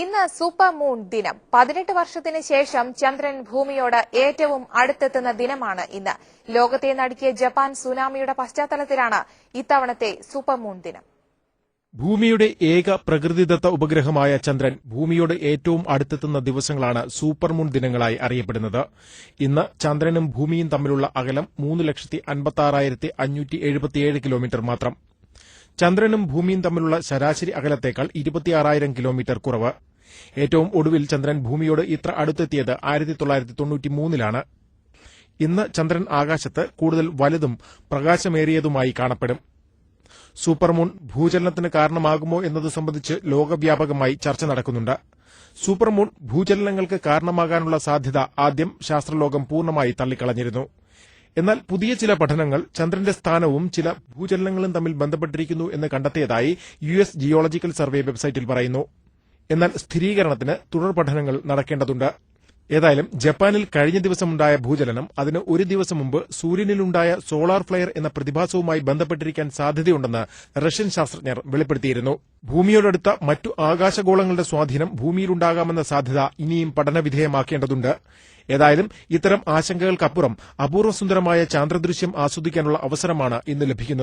ഇന്ന് super moon ദിനം. പതിനെട്ട് വർഷത്തിന് ശേഷം ചന്ദ്രൻ ഭൂമിയോട് ഏറ്റവും അടുത്തെത്തുന്ന ദിനമാണ് ഇന്ന്. ലോകത്തെ നടുക്കിയ ജപ്പാൻ സുനാമിയുടെ പശ്ചാത്തലത്തിലാണ് ഇത്തവണത്തെ സൂപ്പർ മൂൺ ദിനം. ഭൂമിയുടെ ഏക പ്രകൃതിദത്ത ഉപഗ്രഹമായ ചന്ദ്രൻ ഭൂമിയോട് ഏറ്റവും അടുത്തെത്തുന്ന ദിവസങ്ങളാണ് സൂപ്പർമൂൺ ദിനങ്ങളായി അറിയപ്പെടുന്നത്. ഇന്ന് ചന്ദ്രനും ഭൂമിയും തമ്മിലുള്ള അകലം മൂന്ന് ലക്ഷത്തി അൻപത്തി അഞ്ഞൂറ്റി എഴുപത്തിയേഴ് കിലോമീറ്റർ മാത്രം. ചന്ദ്രനും ഭൂമിയും തമ്മിലുള്ള ശരാശരി അകലത്തേക്കാൾ ഇരുപത്തിയാറായിരം കിലോമീറ്റർ കുറവ്. ഏറ്റവും ഒടുവിൽ ചന്ദ്രൻ ഭൂമിയോട് ഇത്ര അടുത്തെത്തിയത് ആയിരത്തി തൊള്ളായിരത്തി തൊണ്ണൂറ്റിമൂന്നിലാണ് ഇന്ന് ചന്ദ്രൻ ആകാശത്ത് കൂടുതൽ വലുതും പ്രകാശമേറിയതുമായി കാണപ്പെടും. സൂപ്പർമൂൺ ഭൂചലനത്തിന് കാരണമാകുമോ എന്നത് സംബന്ധിച്ച് ലോകവ്യാപകമായി ചർച്ച നടക്കുന്നുണ്ട്. സൂപ്പർമൂൺ ഭൂചലനങ്ങൾക്ക് കാരണമാകാനുള്ള സാധ്യത ആദ്യം ശാസ്ത്രലോകം പൂർണമായി തള്ളിക്കളഞ്ഞിരുന്നു. എന്നാൽ പുതിയ ചില പഠനങ്ങൾ ചന്ദ്രന്റെ സ്ഥാനവും ചില ഭൂചലനങ്ങളും തമ്മിൽ ബന്ധപ്പെട്ടിരിക്കുന്നു എന്ന് കണ്ടെത്തിയതായി യു എസ് ജിയോളജിക്കൽ സർവേ വെബ്സൈറ്റിൽ പറയുന്നു. എന്നാൽ സ്ഥിരീകരണത്തിന് തുടർ പഠനങ്ങൾ നടക്കേണ്ടതുണ്ട്. ഏതായാലും ജപ്പാനിൽ കഴിഞ്ഞ ദിവസമുണ്ടായ ഭൂചലനം അതിന് ഒരു ദിവസം മുമ്പ് സൂര്യനിലുണ്ടായ സോളാർ ഫ്ലെയർ എന്ന പ്രതിഭാസവുമായി ബന്ധപ്പെട്ടിരിക്കാൻ സാധ്യതയുണ്ടെന്ന് റഷ്യൻ ശാസ്ത്രജ്ഞർ വെളിപ്പെടുത്തിയിരുന്നു. ഭൂമിയോടടുത്ത മറ്റു ആകാശഗോളങ്ങളുടെ സ്വാധീനം ഭൂമിയിലുണ്ടാകാമെന്ന സാധ്യത ഇനിയും പഠനവിധേയമാക്കേണ്ടതുണ്ട്. ഏതായാലും ഇത്തരം ആശങ്കകൾക്കപ്പുറം അപൂർവസുന്ദരമായ ചാന്ദ്രദൃശ്യം ആസ്വദിക്കാനുള്ള അവസരമാണ് ഇന്ന് ലഭിക്കുന്നത്.